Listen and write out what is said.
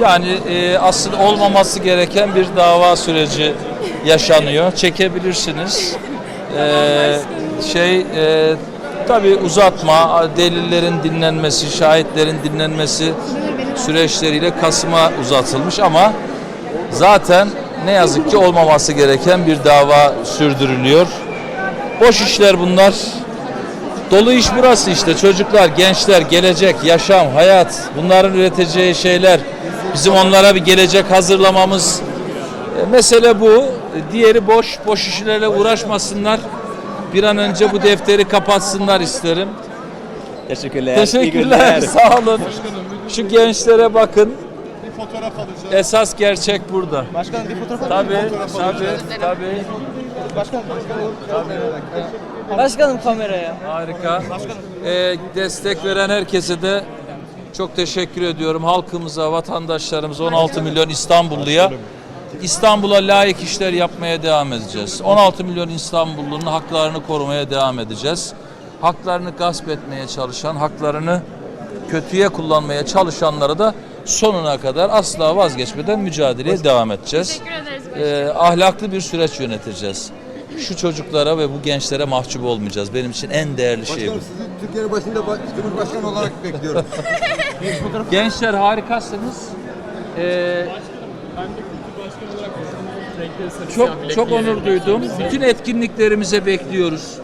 Yani e, aslında olmaması gereken bir dava süreci yaşanıyor. Çekebilirsiniz. E, şey e, tabii uzatma, delillerin dinlenmesi, şahitlerin dinlenmesi süreçleriyle Kasım'a uzatılmış ama zaten ne yazık ki olmaması gereken bir dava sürdürülüyor. Boş işler bunlar. Dolu iş burası işte. Çocuklar, gençler, gelecek, yaşam, hayat. Bunların üreteceği şeyler. Bizim onlara bir gelecek hazırlamamız. E, mesele bu. Diğeri boş. Boş işlerle uğraşmasınlar. Bir an önce bu defteri kapatsınlar isterim. Teşekkürler. Teşekkürler. Sağ olun. Şu gençlere bakın. Bir fotoğraf alacağız. Esas gerçek burada. Başkanım bir fotoğraf Tabii, tabii, tabii. Başkanım, Başkanım kameraya. Harika. Ee, destek veren herkese de çok teşekkür ediyorum. Halkımıza, vatandaşlarımıza, 16 milyon İstanbulluya İstanbul'a layık işler yapmaya devam edeceğiz. 16 milyon İstanbullunun haklarını korumaya devam edeceğiz. Haklarını gasp etmeye çalışan, haklarını kötüye kullanmaya çalışanlara da sonuna kadar asla vazgeçmeden mücadeleye devam edeceğiz. Teşekkür ederiz. Ee, ahlaklı bir süreç yöneteceğiz. Şu çocuklara ve bu gençlere mahcup olmayacağız. Benim için en değerli şey bu. Başkanım sizi Türkiye'nin başında ba- Cumhurbaşkanı olarak bekliyorum. Gençler harikasınız. Ee, çok çok onur duydum. Bütün etkinliklerimize bekliyoruz.